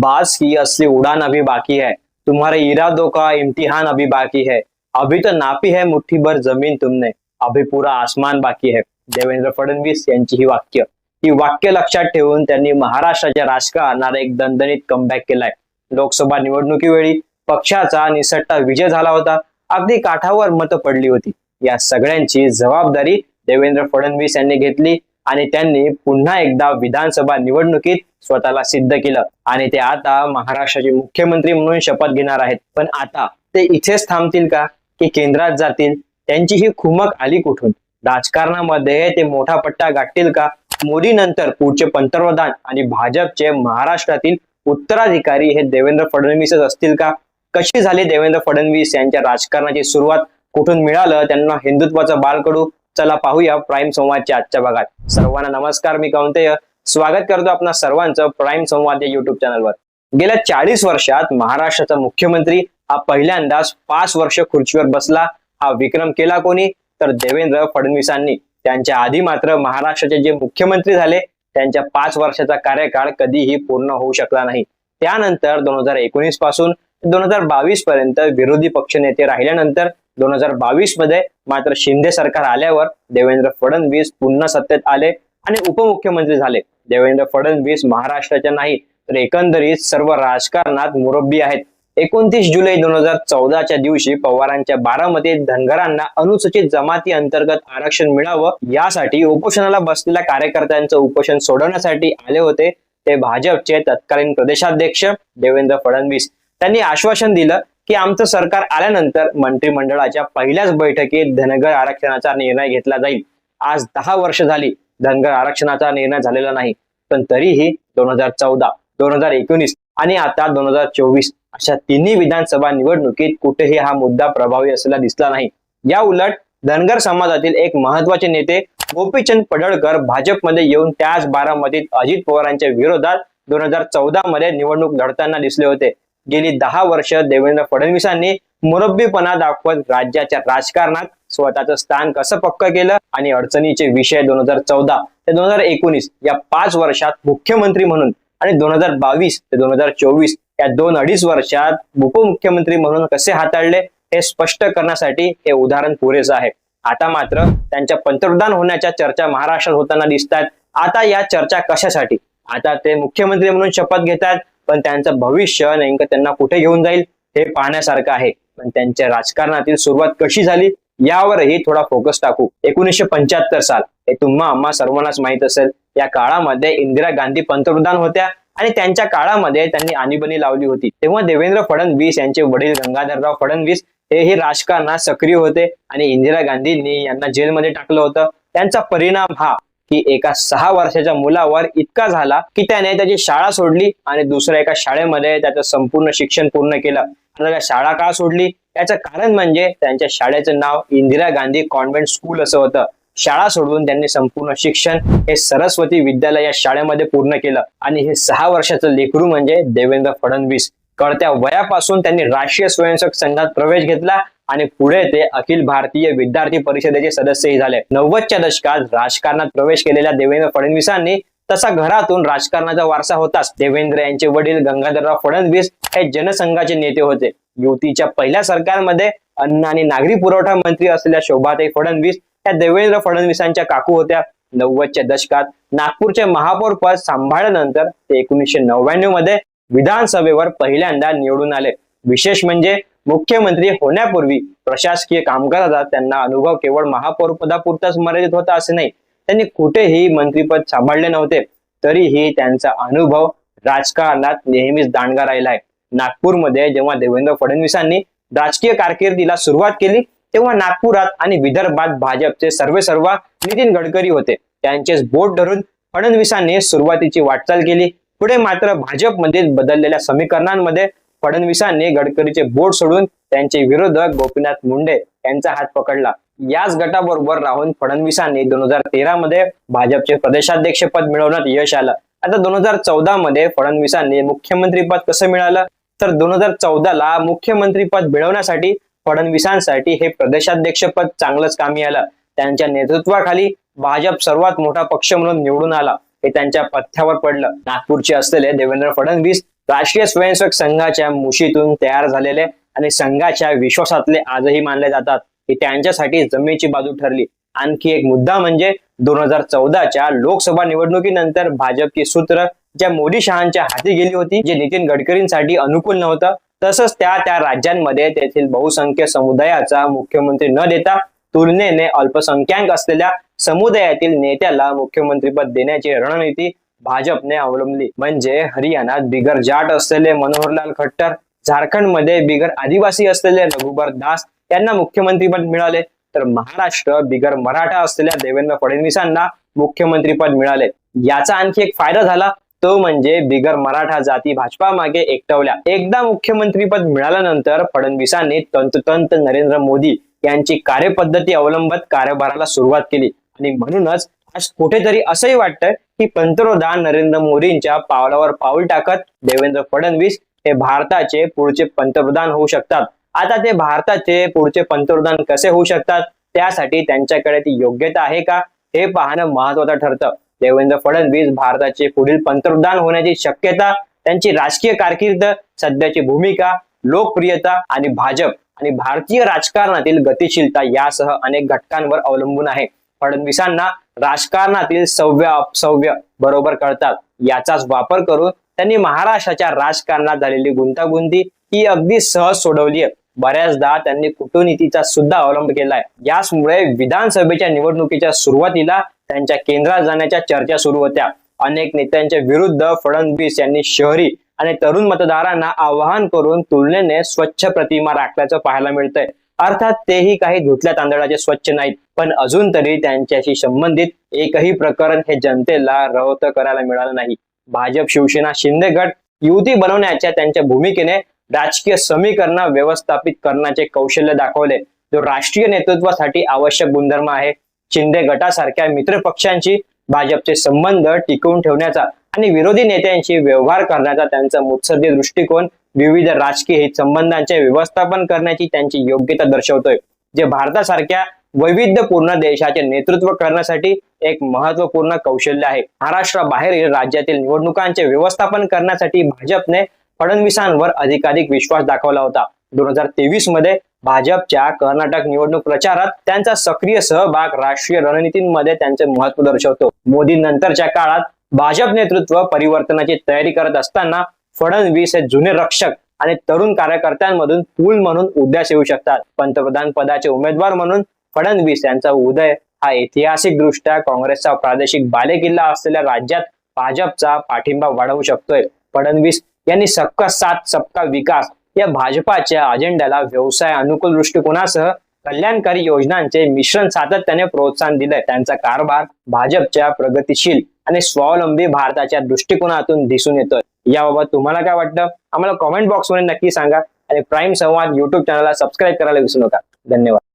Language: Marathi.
बास की असली उड़ान अभी बाकी है। तुम्हारे इरादों का इम्तिहान अभी बाकी है। अभी तो नापी है मुट्ठी भर जमीन तुमने। अभी पुरा आसमान बाकी है। देवेंद्र फडणवीस यांची ही वाक्य। ही वाक्य लक्षात ठेवून त्यांनी महाराष्ट्राच्या राजकारणाला एक दणदणीत कमबॅक केलाय. लोकसभा निवडणुकीवेळी पक्षाचा निसट्टा विजय झाला होता. अगदी काठावर मतं पडली होती. या सगळ्यांची जबाबदारी देवेंद्र फडणवीस यांनी घेतली. आणि त्यांनी पुन्हा एकदा विधानसभा निवडणुकीत स्वतःला सिद्ध केलं. आणि ते आता महाराष्ट्राचे मुख्यमंत्री म्हणून शपथ घेणार आहेत. पण आता ते इथेच थांबतील का? की केंद्रात जातील? त्यांची ही खुमक आली कुठून? राजकारणामध्ये ते मोठा पट्टा गाठतील का? मोदी नंतर पुढचे पंतप्रधान आणि भाजपचे महाराष्ट्रातील उत्तराधिकारी हे देवेंद्र फडणवीसच असतील का? कशी झाली देवेंद्र फडणवीस यांच्या राजकारणाची सुरुवात? कुठून मिळालं त्यांना हिंदुत्वाचा बाळकडू? चला पाहूया प्राईम संवादच्या आजच्या भागात. सर्वांना नमस्कार मी कौंतेय. स्वागत करतो आपणा सर्वांचं प्राईम संवाद या युट्यूब चॅनलवर. गेल्या चाळीस वर्षात महाराष्ट्राचा मुख्यमंत्री हा पहिल्यांदाच पाच वर्ष खुर्चीवर बसला. हा विक्रम केला कोणी? तर देवेंद्र फडणवीसांनी. त्यांच्या आधी मात्र महाराष्ट्राचे जे मुख्यमंत्री झाले त्यांच्या पाच वर्षाचा कार्यकाळ कधीही पूर्ण होऊ शकला नाही. त्यानंतर दोन हजार एकोणीसपासून दोन हजार बावीस पर्यंत विरोधी पक्षनेते राहिल्यानंतर दोन हजार बावीसमध्ये मात्र शिंदे सरकार आल्यावर देवेंद्र फडणवीस पुन्हा सत्तेत आले आणि उपमुख्यमंत्री झाले. देवेंद्र फडणवीस महाराष्ट्राच्या नाही तर एकंदरीत सर्व राजकारणात मुरब्बी आहेत. एकोणतीस जुलै दोन हजार चौदाच्या दिवशी पवारांच्या बारामतीत धनगरांना अनुसूचित जमाती अंतर्गत आरक्षण मिळावं यासाठी उपोषणाला बसलेल्या कार्यकर्त्यांचं उपोषण सोडवण्यासाठी आले होते. ते भाजपचे तत्कालीन प्रदेशाध्यक्ष देवेंद्र फडणवीस. त्यांनी आश्वासन दिलं की आमचं सरकार आल्यानंतर मंत्रिमंडळाच्या पहिल्याच बैठकीत धनगर आरक्षणाचा निर्णय घेतला जाईल. आज दहा वर्ष झाली धनगर आरक्षणाचा निर्णय झालेला नाही पण तरीही दोन हजार चौदा दोन हजार एकोणीस आणि आता दोन हजार चोवीस अशा तिन्ही विधानसभा निवडणुकीत कुठेही हा मुद्दा प्रभावी असलेला दिसला नाही. या उलट धनगर समाजातील एक महत्त्वाचे नेते गोपीचंद पडळकर भाजपमध्ये येऊन त्याच बारामतीत अजित पवारांच्या विरोधात दोन हजार चौदा मध्ये निवडणूक लढताना दिसले होते. गेली दहा वर्ष देवेंद्र फडणवीसांनी मुरब्बीपणा दाखवत राज्याच्या राजकारणात स्वतःचं स्थान कसं पक्क केलं आणि अडचणीचे विषय दोन हजार चौदा ते दोन हजार एकोणीस या पाच वर्षात मुख्यमंत्री म्हणून आणि दोन हजार बावीस ते दोन हजार चोवीस या दोन अडीच वर्षात उपमुख्यमंत्री म्हणून कसे हाताळले हे स्पष्ट करण्यासाठी हे उदाहरण पुरेसं आहे. आता मात्र त्यांच्या पंतप्रधान होण्याच्या चर्चा महाराष्ट्रात होताना दिसतात आता या चर्चा कशासाठी? आता ते मुख्यमंत्री म्हणून शपथ घेतात. पण त्यांचं भविष्य नेमकं त्यांना कुठे घेऊन जाईल हे पाहण्यासारखं आहे. पण त्यांच्या राजकारणातील सुरुवात कशी झाली यावरही थोडा फोकस टाकू. एकोणीसशे पंच्याहत्तर साल हे तुम्हा आम्हा सर्वांनाच माहीत असेल या काळामध्ये इंदिरा गांधी पंतप्रधान होत्या आणि त्यांच्या काळामध्ये त्यांनी आणीबाणी लावली होती. तेव्हा देवेंद्र फडणवीस यांचे वडील गंगाधरराव फडणवीस हेही राजकारणात सक्रिय होते आणि इंदिरा गांधींनी यांना जेलमध्ये टाकलं होतं. त्यांचा परिणाम हा की एका सहा वर्षाच्या मुलावर इतका झाला की त्याने त्याची शाळा सोडली आणि दुसऱ्या एका शाळेमध्ये त्याचं संपूर्ण शिक्षण पूर्ण केलं. त्या शाळा का सोडली? याचं कारण म्हणजे त्यांच्या शाळेचं नाव इंदिरा गांधी कॉन्व्हेंट स्कूल असं होतं. शाळा सोडून त्यांनी संपूर्ण शिक्षण हे सरस्वती विद्यालय या शाळेमध्ये पूर्ण केलं. आणि हे सहा वर्षाचं लेकरू म्हणजे देवेंद्र फडणवीस. कळत्या वयापासून त्यांनी राष्ट्रीय स्वयंसेवक संघात प्रवेश घेतला आणि पुढे ते अखिल भारतीय विद्यार्थी परिषदेचे सदस्यही झाले. नव्वदच्या दशकात राजकारणात प्रवेश केलेल्या देवेंद्र फडणवीसांनी तसा घरातून राजकारणाचा वारसा होताच. देवेंद्र यांचे वडील गंगाधरराव फडणवीस हे जनसंघाचे नेते होते. युतीच्या पहिल्या सरकारमध्ये अन्न आणि नागरी पुरवठा मंत्री असलेल्या शोभाताई फडणवीस या देवेंद्र फडणवीसांच्या काकू होत्या. नव्वदच्या दशकात नागपूरचे महापौर पद सांभाळल्यानंतर ते एकोणीसशे नव्याण्णवमध्ये विधानसभेवर पहिल्यांदा निवडून आले. विशेष म्हणजे मुख्यमंत्री होण्यापूर्वी प्रशासकीय कामकाजाचा त्यांना अनुभव केवळ महापौर पदापुरताच मर्यादित होता असे नाही. त्यांनी कुठेही मंत्रीपद सांभाळले नव्हते. तरीही त्यांचा अनुभव राजकारणात नेहमीच दांडगा राहिला आहे. नागपूरमध्ये जेव्हा देवेंद्र फडणवीसांनी राजकीय कारकिर्दीला सुरुवात केली तेव्हा नागपुरात आणि विदर्भात भाजपचे सर्वे सर्वा नितीन गडकरी होते. त्यांचेच बोट धरून फडणवीसांनी सुरुवातीची वाटचाल केली. पुढे मात्र भाजपमध्ये बदललेल्या समीकरणांमध्ये फडणवीसांनी गडकरीचे बोट सोडून त्यांचे विरोधक गोपीनाथ मुंडे यांचा हात पकडला. याच गटाबरोबर राहून फडणवीसांनी दोन हजार तेरा मध्ये भाजपचे प्रदेशाध्यक्ष पद मिळवण्यात यश आलं. आता दोन हजार चौदा मध्ये फडणवीसांनी मुख्यमंत्री पद कसं मिळालं? तर दोन हजार चौदा ला मुख्यमंत्री पद मिळवण्यासाठी फडणवीसांसाठी हे प्रदेशाध्यक्ष पद चांगलंच कामी आलं. त्यांच्या नेतृत्वाखाली भाजप सर्वात मोठा पक्ष म्हणून निवडून आला. हे त्यांच्या पथ्यावर पडलं. नागपूरचे असलेले देवेंद्र फडणवीस राष्ट्रीय स्वयंसेवक संघाच्या मुशीतून तयार झालेले आणि संघाच्या विश्वासातले आजही मानले जातात की त्यांच्यासाठी जमेची बाजू ठरली. आणखी एक मुद्दा म्हणजे दोन हजार चौदाच्या लोकसभा निवडणुकीनंतर भाजपची सूत्र ज्या मोदी शहांच्या हाती गेली होती जे नितीन गडकरींसाठी अनुकूल नव्हतं तसंच त्या त्या राज्यांमध्ये तेथील बहुसंख्य समुदायाचा मुख्यमंत्री न देता तुलनेने अल्पसंख्याक असलेल्या समुदायातील नेत्याला मुख्यमंत्रीपद देण्याची रणनीती भाजपने अवलंबली. म्हणजे हरियाणात बिगर जाट असलेले मनोहरलाल खट्टर झारखंडमध्ये बिगर आदिवासी असलेले रघुबर दास यांना मुख्यमंत्रीपद मिळाले. तर महाराष्ट्र बिगर मराठा असलेल्या देवेंद्र फडणवीसांना मुख्यमंत्रीपद मिळाले. याचा आणखी एक फायदा झाला. तो म्हणजे बिगर मराठा जाती भाजपा मागे एकटवल्या. एकदा मुख्यमंत्रीपद मिळाल्यानंतर फडणवीसांनी तंतोतंत नरेंद्र मोदी यांची कार्यपद्धती अवलंबत कार्यभाराला सुरुवात केली. आणि म्हणूनच आज कुठेतरी असंही वाटतं की पंतप्रधान नरेंद्र मोदींच्या पावलावर पाऊल टाकत देवेंद्र फडणवीस हे भारताचे पुढचे पंतप्रधान होऊ शकतात. आता ते भारताचे पुढचे पंतप्रधान कसे होऊ शकतात? त्यासाठी त्यांच्याकडे ती योग्यता आहे का? हे पाहणं महत्वाचं ठरतं. देवेंद्र फडणवीस भारताचे पुढील पंतप्रधान होण्याची शक्यता त्यांची राजकीय कारकीर्द सध्याची भूमिका लोकप्रियता आणि भाजप आणि भारतीय राजकारणातील गतिशीलता यासह अनेक घटकांवर अवलंबून आहे. फडणवीसांना राजकारणातील सव्य अपसव्य बरोबर कळतात. याचाच वापर करून त्यांनी महाराष्ट्राच्या राजकारणात झालेली गुंतागुंती ही अगदी सहज सोडवली आहे. बऱ्याचदा त्यांनी कुटुनीतीचा सुद्धा अवलंब केलाय. याचमुळे विधानसभेच्या निवडणुकीच्या सुरुवातीला त्यांच्या केंद्रात जाण्याच्या चर्चा सुरू होत्या. अनेक नेत्यांच्या विरुद्ध फडणवीस यांनी शहरी आणि तरुण मतदारांना आवाहन करून तुलनेने स्वच्छ प्रतिमा राखल्याचं पाहायला मिळतंय. अर्थात तेही काही धुतल्या तांदळाचे स्वच्छ नाहीत. पण अजून तरी त्यांच्याशी संबंधित एकही प्रकरण हे जनतेला रवत करायला मिळालं नाही. भाजप शिवसेना शिंदे गट युती बनवण्याच्या त्यांच्या भूमिकेने राजकीय समीकरण व्यवस्थापित करण्याचे कौशल्य दाखवले. जो राष्ट्रीय नेतृत्वासाठी आवश्यक गुणधर्म आहे. शिंदे गटासारख्या मित्र पक्षांशी भाजपचे संबंध टिकवून ठेवण्याचा आणि विरोधी नेत्यांशी व्यवहार करण्याचा त्यांचा मुत्सद्दी दृष्टिकोन विविध राजकीय हित संबंधांचे व्यवस्थापन करण्याची त्यांची योग्यता दर्शवतोय. जे भारतासारख्या वैविध्यपूर्ण देशाचे नेतृत्व करण्यासाठी एक महत्त्वपूर्ण कौशल्य आहे. महाराष्ट्राबाहेरील राज्यातील निवडणुकांचे व्यवस्थापन करण्यासाठी भाजपने फडणवीसांवर अधिकाधिक विश्वास दाखवला होता. दोन हजार तेवीसमध्ये भाजपच्या कर्नाटक निवडणूक प्रचारात त्यांचा सक्रिय सहभाग राष्ट्रीय रणनीतींमध्ये त्यांचे महत्त्व दर्शवतो. मोदी नंतरच्या काळात भाजप नेतृत्व परिवर्तनाची तयारी करत असताना फडणवीस हे जुने रक्षक आणि तरुण कार्यकर्त्यांमधून पूल म्हणून उद्यास येऊ शकतात. पंतप्रधान पदाचे उमेदवार म्हणून फडणवीस यांचा उदय हा ऐतिहासिक दृष्ट्या काँग्रेसचा प्रादेशिक बालेकिल्ला असलेल्या राज्यात भाजपचा पाठिंबा वाढवू शकतोय. फडणवीस यांनी सबका साथ सबका विकास या भाजपाच्या अजेंड्याला व्यवसाय अनुकूल दृष्टिकोनासह कल्याणकारी योजनांचे मिश्रण सातत्याने प्रोत्साहन दिलंय. त्यांचा कारभार भाजपच्या प्रगतीशील आणि स्वावलंबी भारताच्या दृष्टिकोनातून दिसून येतोय. याबाबत तुम्हाला काय वाटतं? आम्हाला कॉमेंट बॉक्समध्ये नक्की सांगा आणि प्राईम संवाद युट्यूब चॅनलला सबस्क्राईब करायला विसरू नका. धन्यवाद.